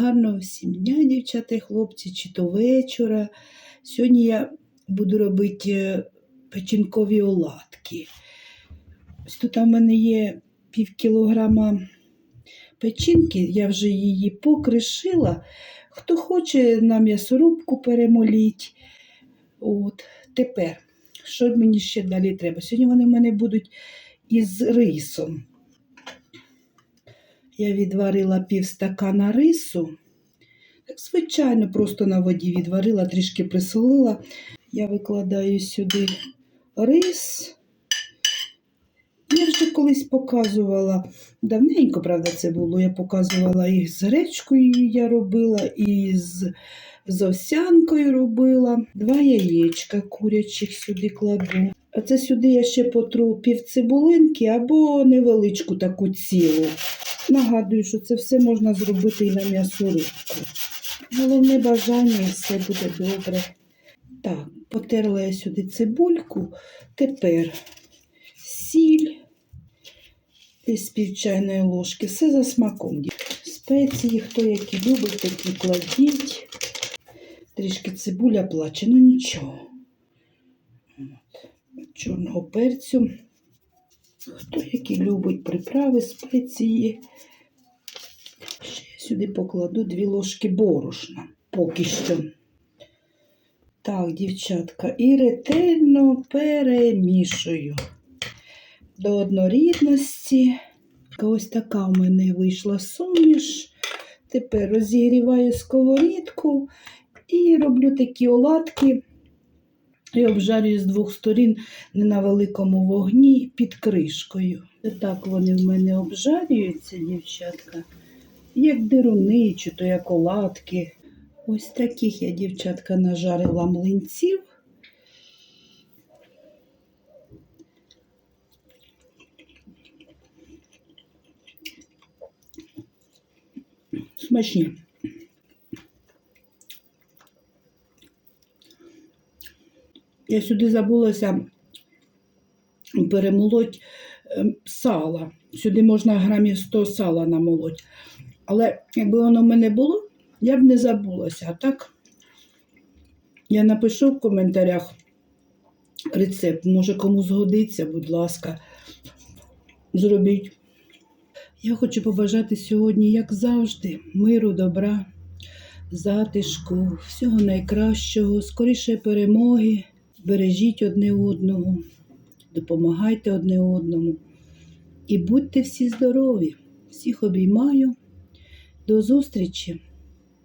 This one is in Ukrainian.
Гарного всім дня, дівчата і хлопці, чи то вечора. Сьогодні я буду робити е, печінкові оладки. Ось тут у мене є пів кілограма печінки, я вже її покришила. Хто хоче на м'ясорубку перемоліть. От. Тепер, що мені ще далі треба? Сьогодні вони в мене будуть із рисом. Я відварила пів стакана рису. Звичайно, просто на воді відварила, трішки присолила. Я викладаю сюди рис. Я вже колись показувала, давненько, правда, це було. Я показувала і з гречкою я робила, і з, з овсянкою робила. Два яєчка курячих сюди кладу. А це сюди я ще потру пів цибулинки або невеличку таку цілу. Нагадую, що це все можна зробити і на м'ясорубку. Головне бажання і все буде добре. Так, потерла я сюди цибульку. Тепер сіль десь пів чайної ложки. Все за смаком. Спеції, хто які любить, такі кладіть. Трішки цибуля плаче, ну нічого. Чорного перцю. Хто які любить приправи, спеції. Ще я сюди покладу дві ложки борошна поки що. Так, дівчатка, і ретельно перемішую до однорідності. Ось така у мене вийшла суміш. Тепер розігріваю сковорідку і роблю такі оладки. І обжарюю з двох сторін не на великому вогні під кришкою. Так вони в мене обжарюються, дівчатка, як дируни, чи то як оладки. Ось таких я, дівчатка, нажарила млинців. Смачні. Я сюди забулася перемолоть ем, сала. Сюди можна грамів 100 сала намолоть. Але якби воно в мене було, я б не забулася. А так я напишу в коментарях рецепт. Може, кому згодиться, будь ласка, зробіть. Я хочу побажати сьогодні, як завжди, миру, добра, затишку, всього найкращого, скоріше перемоги. Бережіть одне одного, допомагайте одне одному. І будьте всі здорові. Всіх обіймаю. До зустрічі!